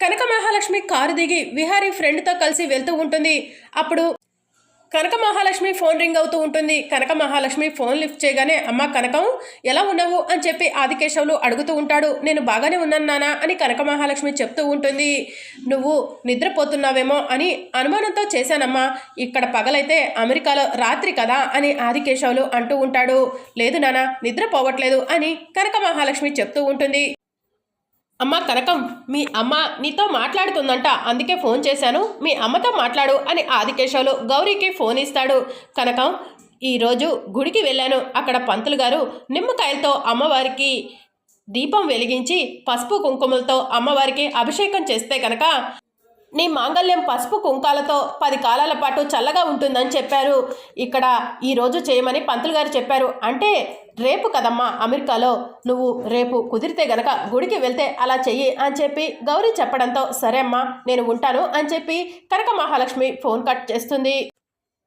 కనక Mahalakshmi car దిగి విహారీ ఫ్రెండ్తో కలిసి వెళ్తూ ఉంటుంది. అప్పుడు కనక మహాలక్ష్మి ఫోన్ రింగ్ అవుతూ ఉంటుంది. కనక మహాలక్ష్మి ఫోన్ లిఫ్ట్ చేయగానే అమ్మ కనకం ఎలా ఉన్నావు? అని చెప్పి ఆదికేశవులు అడుగుతూ ఉంటాడు. నేను బాగానే ఉన్నాను నానా అని కనక మహాలక్ష్మి చెప్తూ ఉంటుంది. నువ్వు నిద్రపోతున్నావేమో అని అనుమానంతో చేశానమ్మా. ఇక్కడ పగలైతే అమెరికాలో రాత్రి కదా అని ఆదికేశవులు అంటూ ఉంటాడు. లేదు నానా నిద్రపోవట్లేదు అని కనక మహాలక్ష్మి చెప్తూ ఉంటుంది. అమ్మ కనకం మీ అమ్మ నీతో మాట్లాడుతుందంట. అందుకే ఫోన్ చేశాను. మీ అమ్మతో మాట్లాడు అని ఆదికేశవులు గౌరీకి ఫోన్ ఇస్తాడు. కనకం ఈరోజు గుడికి వెళ్ళాను. అక్కడ పంతులు గారు నిమ్మకాయలతో అమ్మవారికి దీపం వెలిగించి పసుపు కుంకుమలతో అమ్మవారికి అభిషేకం చేస్తే కనుక నీ మాంగళ్యం పసుపు కుంకాలతో పది కాలాల పాటు చల్లగా ఉంటుందని చెప్పారు. ఇక్కడ ఈరోజు చేయమని పంతులు గారు చెప్పారు. అంటే రేపు కదమ్మా అమెరికాలో నువ్వు రేపు కుదిరితే గనక గుడికి వెళ్తే అలా చెయ్యి అని చెప్పి గౌరీ చెప్పడంతో సరే అమ్మా నేను ఉంటాను అని చెప్పి కనక మహాలక్ష్మి ఫోన్ కట్ చేస్తుంది.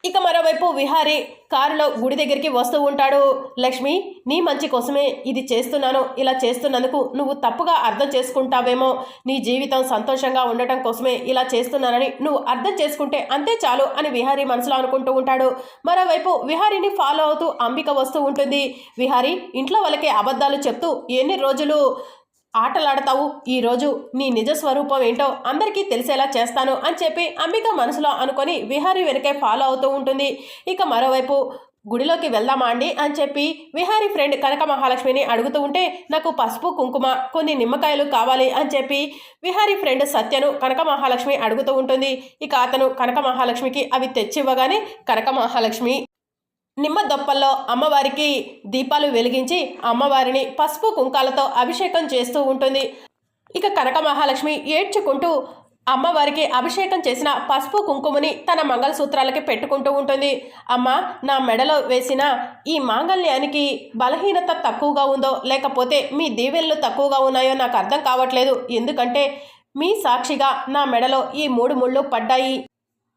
ఇక మరోవైపు విహారీ కారులో గుడి దగ్గరికి వస్తూ ఉంటాడు. లక్ష్మి నీ మంచి కోసమే ఇది చేస్తున్నాను. ఇలా చేస్తున్నందుకు నువ్వు తప్పుగా అర్థం చేసుకుంటావేమో. నీ జీవితం సంతోషంగా ఉండటం కోసమే ఇలా చేస్తున్నానని నువ్వు అర్థం చేసుకుంటే అంతే చాలు అని విహారీ మనసులో అనుకుంటూ ఉంటాడు. మరోవైపు విహారీని ఫాలో అవుతూ అంబిక వస్తూ ఉంటుంది. విహారీ ఇంట్లో వాళ్ళకి అబద్ధాలు చెప్తూ ఎన్ని రోజులు ఆటలాడతావు. ఈరోజు నీ నిజ స్వరూపం ఏంటో అందరికీ తెలిసేలా చేస్తాను అని చెప్పి అంబిక మనసులో అనుకొని విహారీ వెనకే ఫాలో అవుతూ ఉంటుంది. ఇక మరోవైపు గుడిలోకి వెళ్దామా అండి అని చెప్పి విహారీ ఫ్రెండ్ కనక మహాలక్ష్మిని అడుగుతూ ఉంటే నాకు పసుపు కుంకుమ కొన్ని నిమ్మకాయలు కావాలి అని చెప్పి విహారీ ఫ్రెండ్ సత్యను కనక మహాలక్ష్మి అడుగుతూ ఉంటుంది. ఇక అతను కనక మహాలక్ష్మికి అవి తెచ్చివ్వగానే కనక మహాలక్ష్మి నిమ్మ దొప్పల్లో అమ్మవారికి దీపాలు వెలిగించి అమ్మవారిని పసుపు కుంకాలతో అభిషేకం చేస్తూ ఉంటుంది. ఇక కనక మహాలక్ష్మి ఏడ్చుకుంటూ అమ్మవారికి అభిషేకం చేసిన పసుపు కుంకుమని తన మంగళసూత్రాలకి పెట్టుకుంటూ ఉంటుంది. అమ్మ నా మెడలో వేసిన ఈ మాంగళ్యానికి బలహీనత తక్కువగా ఉందో లేకపోతే మీ దీవెనలు తక్కువగా ఉన్నాయో నాకు అర్థం కావట్లేదు. ఎందుకంటే మీ సాక్షిగా నా మెడలో ఈ మూడు ముళ్ళు పడ్డాయి.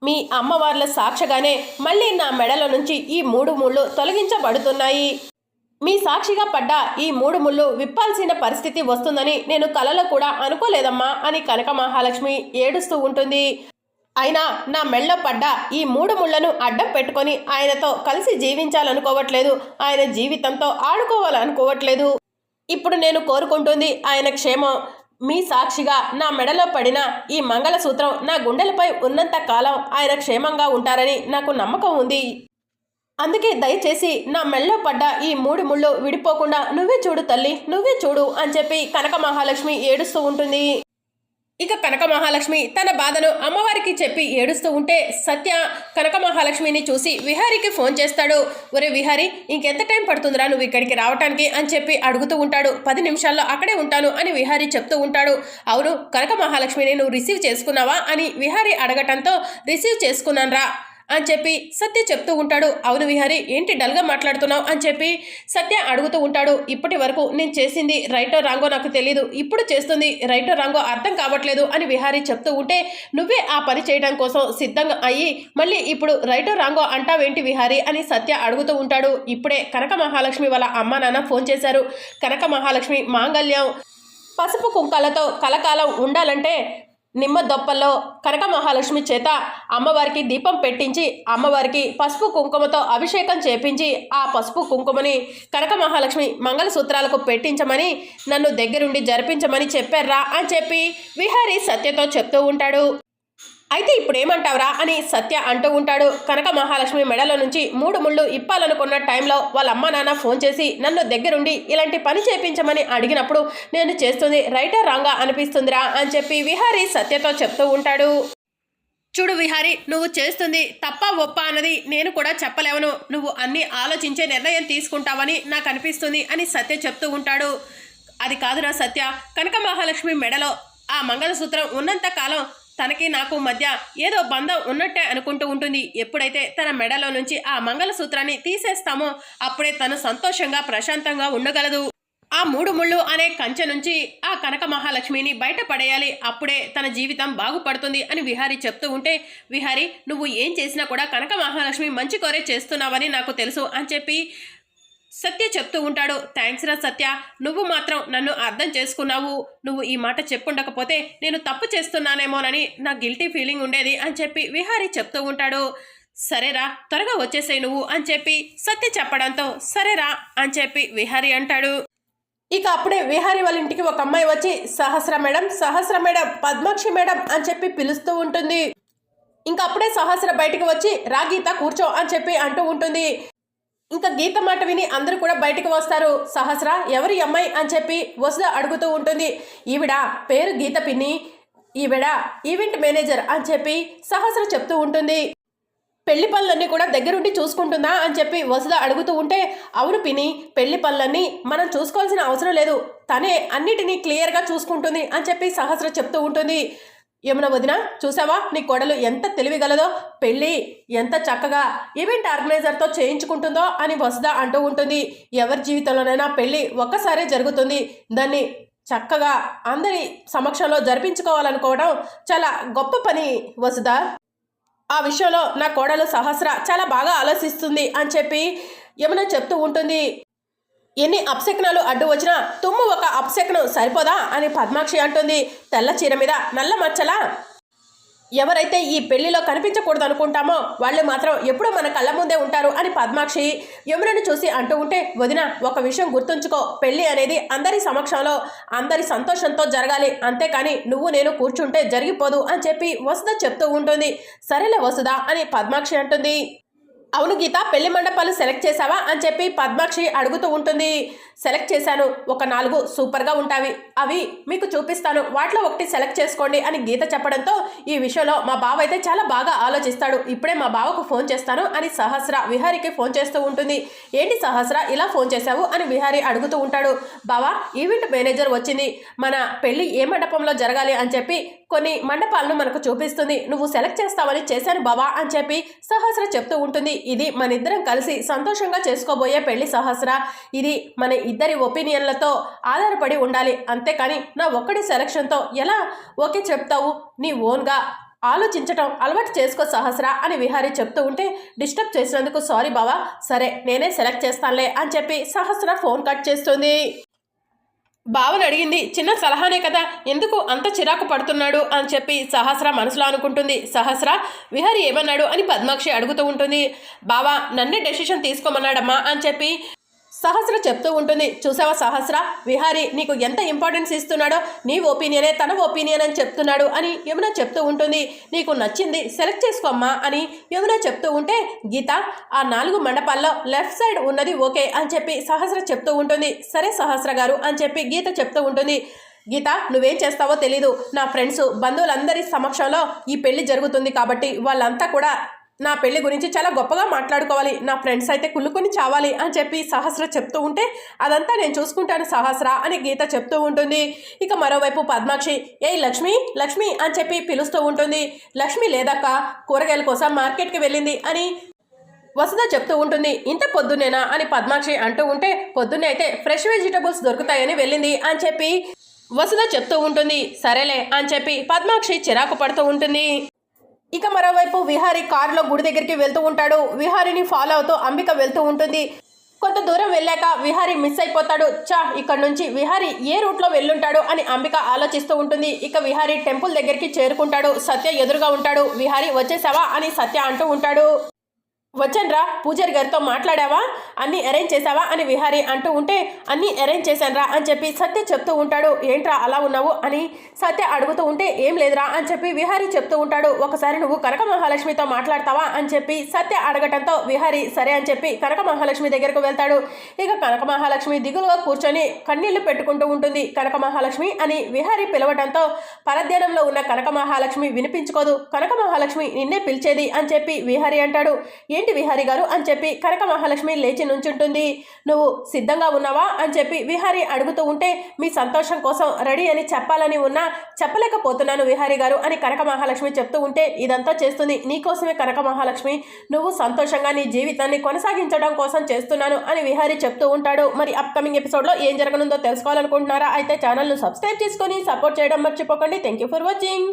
మీ అమ్మవార్ల సాక్షిగానే మళ్ళీ నా మెడల నుంచి ఈ మూడు ముళ్ళు తొలగించబడుతున్నాయి. మీ సాక్షిగా పడ్డ ఈ మూడు ముళ్ళు విప్పాల్సిన పరిస్థితి వస్తుందని నేను కలలో కూడా అనుకోలేదమ్మా అని కనక మహాలక్ష్మి ఏడుస్తూ ఉంటుంది. అయినా నా మెళ్ళ పడ్డ ఈ మూడు ముళ్ళను అడ్డం పెట్టుకొని ఆయనతో కలిసి జీవించాలనుకోవట్లేదు. ఆయన జీవితంతో ఆడుకోవాలనుకోవట్లేదు. ఇప్పుడు నేను కోరుకుంటుంది ఆయన క్షేమం. మీ సాక్షిగా నా మెడలో పడిన ఈ మంగళసూత్రం నా గుండెలపై ఉన్నంత కాలం ఆయన క్షేమంగా ఉంటారని నాకు నమ్మకం ఉంది. అందుకే దయచేసి నా మెళ్ళలో పడ్డ ఈ మూడు ముళ్ళు విడిపోకుండా నువ్వే చూడు తల్లి నువ్వే చూడు అని చెప్పి కనక మహాలక్ష్మి ఏడుస్తూ ఉంటుంది. ఇక కనక మహాలక్ష్మి తన బాధను అమ్మవారికి చెప్పి ఏడుస్తూ ఉంటే సత్య కనక మహాలక్ష్మిని చూసి విహారీకి ఫోన్ చేస్తాడు. ఒరే విహారీ ఇంకెంత టైం పడుతుందిరా నువ్వు ఇక్కడికి రావటానికి అని చెప్పి అడుగుతూ ఉంటాడు. పది నిమిషాల్లో అక్కడే ఉంటాను అని విహారీ చెప్తూ ఉంటాడు. అవును కనక మహాలక్ష్మిని నువ్వు రిసీవ్ చేసుకున్నావా అని విహారీ అడగటంతో రిసీవ్ చేసుకున్నాను అని చెప్పి సత్య చెప్తూ ఉంటాడు. అవును విహారీ ఏంటి డల్గా మాట్లాడుతున్నావు అని చెప్పి సత్య అడుగుతూ ఉంటాడు. ఇప్పటి వరకు నేను చేసింది రైటో రాంగో నాకు తెలియదు ఇప్పుడు చేస్తుంది రైటో రాంగో అర్థం కావట్లేదు అని విహారీ చెప్తూ ఉంటే నువ్వే ఆ పని చేయడం కోసం సిద్ధంగా అయ్యి మళ్ళీ ఇప్పుడు రైటో రాంగో అంటావేంటి విహారీ అని సత్య అడుగుతూ ఉంటాడు. ఇప్పుడే కనక మహాలక్ష్మి వాళ్ళ అమ్మ నాన్న ఫోన్ చేశారు. కనక మహాలక్ష్మి మాంగళ్యం పసుపు కుంకాలతో కలకాలం ఉండాలంటే నిమ్మ దొప్పల్లో కనక మహాలక్ష్మి చేత అమ్మవారికి దీపం పెట్టించి అమ్మవారికి పసుపు కుంకుమతో అభిషేకం చేపించి ఆ పసుపు కుంకుమని కనక మహాలక్ష్మి మంగళసూత్రాలకు పెట్టించమని నన్ను దగ్గరుండి జరిపించమని చెప్పారా అని చెప్పి విహారీ సత్యతో చెప్తూ ఉంటాడు. అయితే ఇప్పుడు ఏమంటావురా అని సత్య అంటూ ఉంటాడు. కనక మహాలక్ష్మి మెడలో నుంచి మూడు ముళ్ళు ఇప్పాలనుకున్న టైంలో వాళ్ళ అమ్మ నాన్న ఫోన్ చేసి నన్ను దగ్గరుండి ఇలాంటి పని చేపించమని అడిగినప్పుడు నేను చేస్తుంది రైటా రాంగా అనిపిస్తుందిరా అని చెప్పి విహారీ సత్యతో చెప్తూ ఉంటాడు. చూడు విహారి నువ్వు చేస్తుంది తప్ప ఒప్ప అన్నది నేను కూడా చెప్పలేవను. నువ్వు అన్ని ఆలోచించే నిర్ణయం తీసుకుంటావని నాకు అనిపిస్తుంది అని సత్య చెప్తూ ఉంటాడు. అది కాదురా సత్య. కనక మహాలక్ష్మి మెడలో ఆ మంగళసూత్రం ఉన్నంత కాలం తనకి నాకు మధ్య ఏదో బంధం ఉన్నట్టే అనుకుంటూ ఉంటుంది. ఎప్పుడైతే తన మెడలో నుంచి ఆ మంగళసూత్రాన్ని తీసేస్తామో అప్పుడే తను సంతోషంగా ప్రశాంతంగా ఉండగలదు. ఆ మూడు ముళ్ళు అనే కంచె నుంచి ఆ కనక మహాలక్ష్మిని బయట పడేయాలి. అప్పుడే తన జీవితం బాగుపడుతుంది అని విహారీ చెప్తూ ఉంటే విహారీ నువ్వు ఏం చేసినా కూడా కనక మహాలక్ష్మి మంచి కోరే చేస్తున్నావని నాకు తెలుసు అని చెప్పి సత్య చెప్తూ ఉంటాడు థ్యాంక్స్ రా సత్య. నువ్వు మాత్రం నన్ను అర్థం చేసుకున్నావు. నువ్వు ఈ మాట చెప్పుండకపోతే నేను తప్పు చేస్తున్నానేమోనని నా గిల్టీ ఫీలింగ్ ఉండేది అని చెప్పి విహారీ చెప్తూ ఉంటాడు. సరేరా త్వరగా వచ్చేసేయి నువ్వు అని చెప్పి సత్య చెప్పడంతో సరేరా అని చెప్పి విహారీ అంటాడు. ఇక అప్పుడే విహారీ వాళ్ళ ఇంటికి ఒక అమ్మాయి వచ్చి Sahasra madam Sahasra madam Padmakshi madam అని చెప్పి పిలుస్తూ ఉంటుంది. ఇంకా అప్పుడే సహస్ర బయటికి వచ్చి రాగీత కూర్చో అని చెప్పి అంటూ ఉంటుంది. ఇంకా గీత మాట విని అందరూ కూడా బయటికి వస్తారు. సహస్ర ఎవరి అమ్మాయి అని చెప్పి వసుద అడుగుతూ ఉంటుంది. ఈవిడ పేరు గీత పిన్ని ఈవిడ ఈవెంట్ మేనేజర్ అని చెప్పి సహస్ర చెప్తూ ఉంటుంది. పెళ్ళి పనులన్నీ కూడా దగ్గరుండి చూసుకుంటుందా అని చెప్పి వసుద అడుగుతూ ఉంటే అవును పిని పెళ్ళి పనులన్నీ మనం చూసుకోవాల్సిన అవసరం లేదు. తనే అన్నిటినీ క్లియర్గా చూసుకుంటుంది అని చెప్పి సహస్ర చెప్తూ ఉంటుంది. యమున వదిన చూసావా? నీ కోడలు ఎంత తెలివిగలదో పెళ్ళి ఎంత చక్కగా ఈవెంట్ ఆర్గనైజర్తో చేయించుకుంటుందో అని వసుద అంటూ ఉంటుంది. ఎవరి జీవితంలోనైనా పెళ్ళి ఒక్కసారే జరుగుతుంది. దాన్ని చక్కగా అందరి సమక్షంలో జరిపించుకోవాలనుకోవడం చాలా గొప్ప పని వసుదా ఆ విషయంలో నా కోడలు సహస్ర చాలా బాగా ఆలోచిస్తుంది అని చెప్పి యమున చెప్తూ ఉంటుంది. ఎన్ని అప్సెక్నాలు అడ్డు వచ్చినా తుమ్ము ఒక అప్సెక్ను సరిపోదా అని పద్మాక్షి అంటుంది. తెల్ల చీర మీద నల్ల మచ్చలా? ఎవరైతే ఈ పెళ్ళిలో కనిపించకూడదు అనుకుంటామో వాళ్ళు మాత్రం ఎప్పుడూ మన కళ్ళ ముందే ఉంటారు అని పద్మాక్షి యమునని చూసి అంటూ ఉంటే వదిన ఒక విషయం గుర్తుంచుకో. పెళ్ళి అనేది అందరి సమక్షంలో అందరి సంతోషంతో జరగాలి. అంతేకాని నువ్వు నేను కూర్చుంటే జరిగిపోదు అని చెప్పి వసుధ చెప్తూ ఉంటుంది. సరేలే వసుధ అని పద్మాక్షి అంటుంది. అవును గీత పెళ్ళి మండపాలు సెలెక్ట్ చేసావా అని చెప్పి పద్మాక్షి అడుగుతూ ఉంటుంది. సెలెక్ట్ చేశాను. ఒక నాలుగు సూపర్గా ఉంటావి. అవి మీకు చూపిస్తాను. వాటిలో ఒకటి సెలెక్ట్ చేసుకోండి అని గీత చెప్పడంతో ఈ విషయంలో మా బావ అయితే చాలా బాగా ఆలోచిస్తాడు. ఇప్పుడే మా బావకు ఫోన్ చేస్తాను అని సహస్ర విహారికి ఫోన్ చేస్తూ ఉంటుంది. ఏంటి సహస్ర ఇలా ఫోన్ చేశావు అని విహారి అడుగుతూ ఉంటాడు. బావా ఈవెంట్ మేనేజర్ వచ్చింది. మన పెళ్ళి ఏ మండపంలో జరగాలి అని చెప్పి కొన్ని మండపాలను మనకు చూపిస్తుంది. నువ్వు సెలెక్ట్ చేస్తావని చేశాను బావా అని చెప్పి సహస్ర చెప్తూ ఉంటుంది. ఇది మన ఇద్దరం కలిసి సంతోషంగా చేసుకోబోయే పెళ్ళి సహస్ర. ఇది మన ఇద్దరి ఒపీనియన్లతో ఆధారపడి ఉండాలి. అంతేకాని నా ఒక్కడి సెలక్షన్తో ఎలా ఓకే చెప్తావు? నీ ఓన్గా ఆలోచించటం అలవాటు చేసుకో సహస్ర అని విహారీ చెప్తూ ఉంటే డిస్టర్బ్ చేసినందుకు సారీ బావా. సరే నేనే సెలెక్ట్ చేస్తానులే అని చెప్పి సహస్ర ఫోన్ కట్ చేస్తుంది. బావని అడిగింది చిన్న సలహానే కదా ఎందుకు అంత చిరాకు పడుతున్నాడు? అని చెప్పి సహస్ర మనసులో అనుకుంటుంది. సహస్ర విహారి ఏమన్నాడు? అని పద్మాక్షి అడుగుతూ ఉంటుంది. బావా నన్నే డెసిషన్ తీసుకోమన్నాడమ్మా అని చెప్పి సహస్ర చెప్తూ ఉంటుంది. చూసావా సహస్ర? విహారి నీకు ఎంత ఇంపార్టెన్స్ ఇస్తున్నాడో నీ ఒపీనియనే తన ఒపీనియన్ అని చెప్తున్నాడు అని యమున చెప్తూ ఉంటుంది. నీకు నచ్చింది సెలెక్ట్ చేసుకోమ్మా అని యమున చెప్తూ ఉంటే గీత ఆ నాలుగు మండపాల్లో లెఫ్ట్ సైడ్ ఉన్నది ఓకే అని చెప్పి సహస్ర చెప్తూ ఉంటుంది. సరే సహస్ర గారు అని చెప్పి గీత చెప్తూ ఉంటుంది. గీత నువ్వేం చేస్తావో తెలీదు. నా ఫ్రెండ్స్ బంధువులందరి సమక్షంలో ఈ పెళ్ళి జరుగుతుంది కాబట్టి వాళ్ళంతా కూడా నా పెళ్ళి గురించి చాలా గొప్పగా మాట్లాడుకోవాలి. నా ఫ్రెండ్స్ అయితే కుళ్ళుకొని చావాలి అని చెప్పి సహస్ర చెప్తూ ఉంటే అదంతా నేను చూసుకుంటాను సహస్ర అని గీత చెప్తూ ఉంటుంది. ఇక మరోవైపు పద్మాక్షి ఏ లక్ష్మి లక్ష్మి అని చెప్పి పిలుస్తూ ఉంటుంది. లక్ష్మి లేదక్క కూరగాయల కోసం మార్కెట్కి వెళ్ళింది అని వసుధ చెప్తూ ఉంటుంది. ఇంత పొద్దున్నేనా అని పద్మాక్షి అంటూ ఉంటే పొద్దున్నే అయితే ఫ్రెష్ వెజిటబుల్స్ దొరుకుతాయని వెళ్ళింది అని చెప్పి వసుధ చెప్తూ ఉంటుంది. సరేలే అని చెప్పి పద్మాక్షి చిరాకు పడుతూ ఉంటుంది. ఇక మరోవైపు విహారి కారులో గుడి దగ్గరికి వెళ్తూ ఉంటాడు. విహారిని ఫాలో అవుతూ అంబిక వెళ్తూ ఉంటుంది. కొంత దూరం వెళ్ళాక విహారి మిస్ అయిపోతాడు. చా ఇక్కడ నుంచి విహారి ఏ రూట్లో వెళ్ళుంటాడు అని అంబిక ఆలోచిస్తూ ఉంటుంది. ఇక విహారి టెంపుల్ దగ్గరికి చేరుకుంటాడు. సత్య ఎదురుగా ఉంటాడు. విహారి వచ్చేసావా అని సత్య అంటూ ఉంటాడు. వచ్చాన్రా పూజారి గారితో మాట్లాడావా? అన్నీ అరేంజ్ చేసావా అని విహారి అంటూ ఉంటే అన్నీ అరేంజ్ చేశానురా అని చెప్పి సత్య చెప్తూ ఉంటాడు. ఏంట్రా అలా ఉన్నావు? అని సత్య అడుగుతూ ఉంటే ఏం లేదురా అని చెప్పి విహారి చెప్తూ ఉంటాడు. ఒకసారి నువ్వు కనక మహాలక్ష్మితో మాట్లాడతావా? అని చెప్పి సత్య అడగటంతో విహారి సరే అని చెప్పి కనక మహాలక్ష్మి దగ్గరకు వెళ్తాడు. ఇక కనక మహాలక్ష్మి దిగులుగా కూర్చొని కన్నీళ్ళు పెట్టుకుంటూ ఉంటుంది. కనక మహాలక్ష్మి అని విహారి పిలవటంతో పరధ్యానంలో ఉన్న కనక మహాలక్ష్మి వినిపించుకోదు. కనక మహాలక్ష్మి నిన్నే పిలిచేది అని చెప్పి విహారి అంటాడు. ఏంటి విహారి గారు అని చెప్పి కనక మహాలక్ష్మి లేచి నుంచుంటుంది. నువ్వు సిద్ధంగా ఉన్నావా అని చెప్పి విహారి అడుగుతూ ఉంటే మీ సంతోషం కోసం రెడీ అని చెప్పాలని ఉన్నా చెప్పలేకపోతున్నాను విహారి గారు అని కనక మహాలక్ష్మి చెప్తూ ఉంటే ఇదంతా చేస్తుంది నీకోసమే కనక మహాలక్ష్మి. నువ్వు సంతోషంగా నీ జీవితాన్ని కొనసాగించడం కోసం చేస్తున్నాను అని విహారి చెప్తూ ఉంటాడు. మరి అప్కమింగ్ ఎపిసోడ్లో ఏం జరగనుందో తెలుసుకోవాలనుకుంటున్నారా? అయితే ఛానల్ను సబ్స్క్రైబ్ చేసుకొని సపోర్ట్ చేయడం మర్చిపోకండి. Thank you for watching